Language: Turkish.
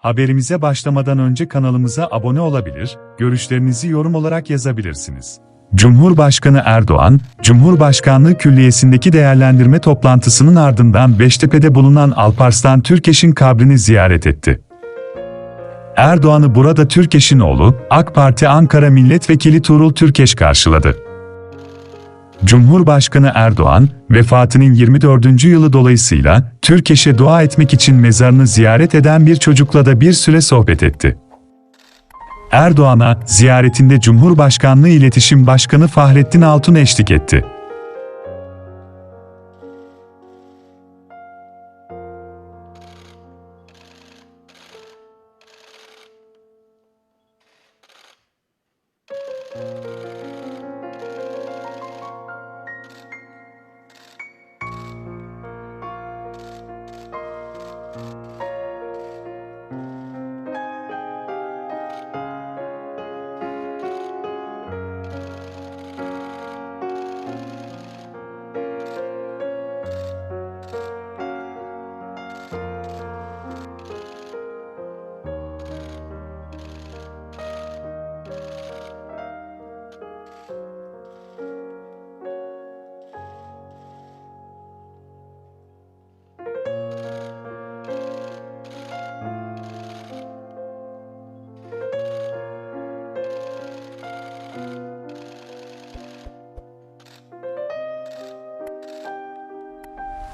Haberimize başlamadan önce kanalımıza abone olabilir, görüşlerinizi yorum olarak yazabilirsiniz. Cumhurbaşkanı Erdoğan, Cumhurbaşkanlığı Külliyesi'ndeki değerlendirme toplantısının ardından Beştepe'de bulunan Alparslan Türkeş'in kabrini ziyaret etti. Erdoğan'ı burada Türkeş'in oğlu, AK Parti Ankara Milletvekili Tuğrul Türkeş karşıladı. Cumhurbaşkanı Erdoğan, vefatının 24. yılı dolayısıyla Türkeş'e dua etmek için mezarını ziyaret eden bir çocukla da bir süre sohbet etti. Erdoğan'a ziyaretinde Cumhurbaşkanlığı İletişim Başkanı Fahrettin Altun eşlik etti.